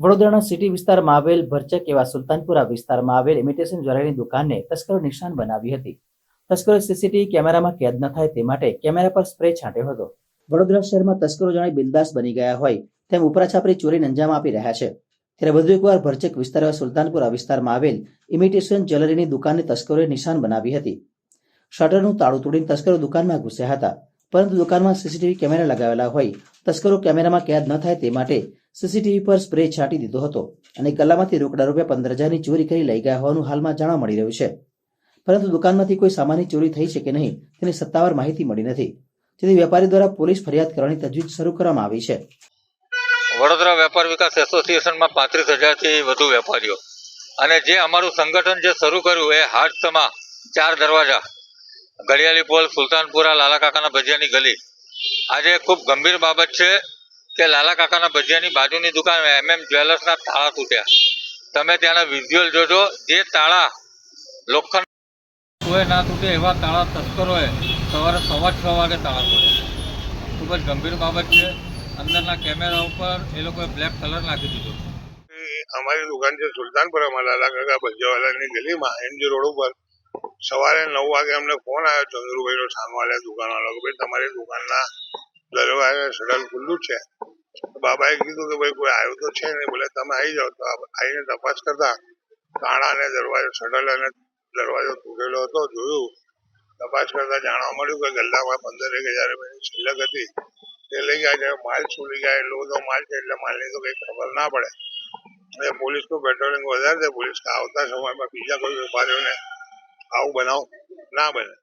વડોદરાના સિટી વિસ્તારમાં આવેલ ભરચક એવા સુલતાનપુરા વિસ્તારમાં આવેલ ઇમિટેશન જ્વેલરીની દુકાનને તસ્કરો નિશાન બનાવી હતી. તસ્કરો સીસીટીવી કેમેરામાં કેદ ન થાય તે માટે કેમેરા પર સ્પ્રે છાંટ્યો હતો. વડોદરા શહેરમાં તસ્કરો જાણે બિંદાસ બની ગયા હોય તેમ ઉપરાછાપરી ચોરીને અંજામ આપી રહ્યા છે. ત્યારે વધુ એકવાર ભરચક વિસ્તાર એવા સુલતાનપુરા વિસ્તારમાં આવેલ ઇમિટેશન જ્વેલરીની દુકાનને તસ્કરોએ નિશાન બનાવી હતી. શટરનું તાળું તોડીને તસ્કરો દુકાનમાં ઘૂસ્યા હતા. પરંતુ દુકાનમાં સીસીટીવી કેમેરા લગાવેલા હોય, તસ્કરો કેમેરામાં કેદ ન થાય તે માટે સીસીટીવી પર સ્પ્રે છાંટી દીધો હતો અને ગલ્લામાંથી રોકડા રૂપિયા પંદર હજારની ચોરી કરી લઈ ગયા હોવાનું હાલમાં જાણવા મળી રહ્યું છે. પરંતુ દુકાનમાંથી કોઈ સામાનની ચોરી થઈ છે કે નહીં, તેની સત્તાવાર માહિતી મળી નથી. જેથી વેપારી દ્વારા પોલીસ ફરિયાદ કરવાની તજવીજ શરૂ કરવામાં આવી છે. વડોદરા વેપાર વિકાસ એસોસિએશનમાં પાંત્રીસ હજારથી વધુ વેપારીઓ અને જે અમારું સંગઠન જે શરૂ કર્યું એ હાટ સમા ચાર દરવાજા, ઘડિયાળી પોલ, સુલતાનપુરા લાલા કાકાના ભજીયાની ગલી. આજે ખૂબ ગંભીર બાબત છે. કે લાલા કાકાના ભજીયાની બાજુની દુકાન એમ જ્વેલર્સના તાળા તૂટ્યા. તમે ત્યાંના વિઝ્યુઅલ જોજો, જે તાળા લોખંડ કોઈ ના તૂટે એવા તાળા તસ્કરોએ સવારે સવા છ વાગે તાળા તોડ્યા ખૂબ જ ગંભીર બાબત છે. અંદરના કેમેરા ઉપર એ લોકોએ બ્લેક કલર નાખી દીધો. અમારી દુકાન છે સુલતાનપુરામાં, લાલા કાકા ભજીયાવાલાની ગલીમાં એમજી રોડ ઉપર. સવારે નવ વાગે અમને ફોન આવ્યો ચંદ્રુભાઈનો સામવાળા દુકાનવાળો કે ભાઈ, તમારી દુકાનના દરવાજા શટલ ખુલ્લું છે. બાબાએ કીધું કે ભાઈ, કોઈ આવ્યું તો છે નહીં. બોલે, તમે આવી જાઓ. તો આવીને તપાસ કરતા અને દરવાજો અને દરવાજો તૂટેલો હતો, જોયું. તપાસ કરતા જાણવા મળ્યું કે ગલ્લામાં પંદર એક હજાર રૂપિયાની શિલ્લક હતી. તે લઈ ગયા છે. માલ છૂલી ગયા, એટલો બધો માલ છે, એટલે માલની તો કઈ ખબર ના પડે. એટલે પોલીસનું પેટ્રોલિંગ વધારે છે. પોલીસ આવતા સમયમાં બીજા કોઈ વેપારીઓને આવું બનાવ ના બને.